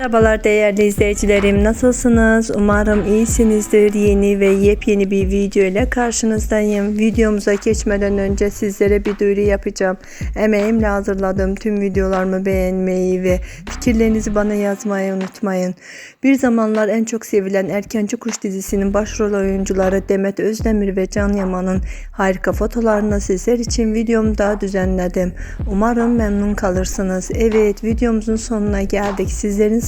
Merhabalar değerli izleyicilerim. Nasılsınız? Umarım iyisinizdir. Yeni ve yepyeni bir video ile karşınızdayım. Videomuza geçmeden önce sizlere bir duyuru yapacağım. Emeğimle hazırladığım tüm videolarımı beğenmeyi ve fikirlerinizi bana yazmayı unutmayın. Bir zamanlar en çok sevilen Erkenci Kuş dizisinin başrol oyuncuları Demet Özdemir ve Can Yaman'ın harika fotolarını sizler için videomda düzenledim. Umarım memnun kalırsınız. Evet videomuzun sonuna geldik. Sizlerin